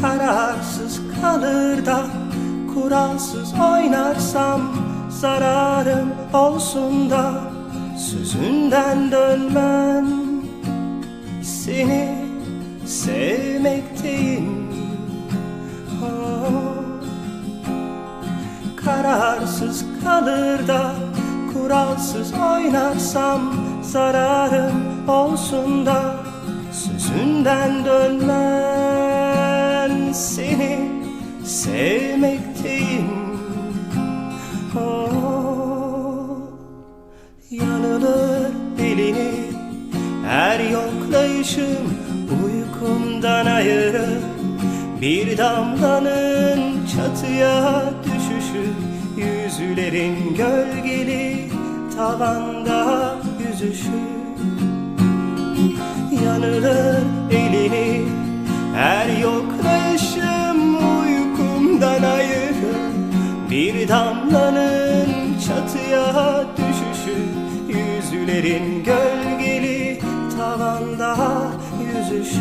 Kararsız kalır da kuralsız oynarsam Zararım olsun da sözünden dönmem Seni sevmekteyim oh. Kararsız kalır da kuralsız oynarsam Zararım olsun da sözünden dönmem sevmekteyim oh. Yanılır elini her yoklayışım uykumdan ayırır Bir damlanın çatıya düşüşü Yüzülerin gölgeli tavanda yüzüşü Yanılır Bir damlanın çatıya düşüşü Yüzülerin gölgeli tavanda yüzüşü.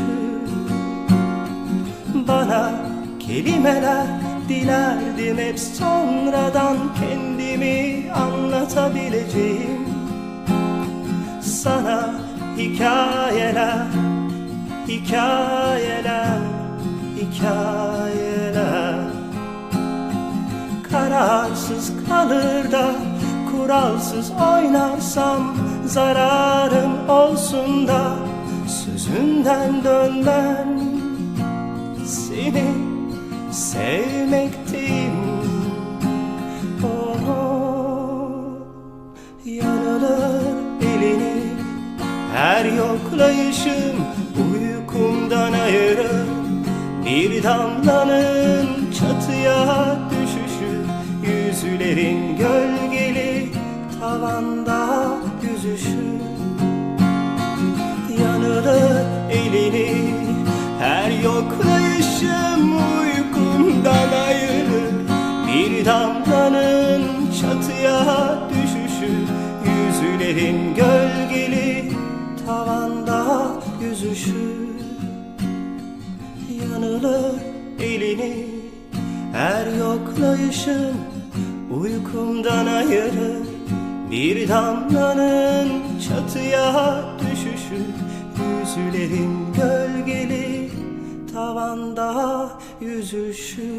Bana kelimeler dilerdim hep sonradan kendimi anlatabileceğim. Sana hikayeler, hikayeler, hikayeler Kararsız kalır da kuralsız oynarsam Zararım olsun da sözünden dönmem. Seni sevmekteyim oh, Yanılır elini her yoklayışım uykumdan ayırır. Bir damlanın çatıya Yüzülerin gölgeli tavanda yüzüşü. Yanılır elini her yoklayışım uykumdan ayırır. Bir damlanın çatıya düşüşü Yüzülerin gölgeli tavanda yüzüşü. Yanılır elini her yoklayışım uykumdan ayırır Bir damlanın çatıya düşüşü. Yüzülerin gölgeli tavanda yüzüşü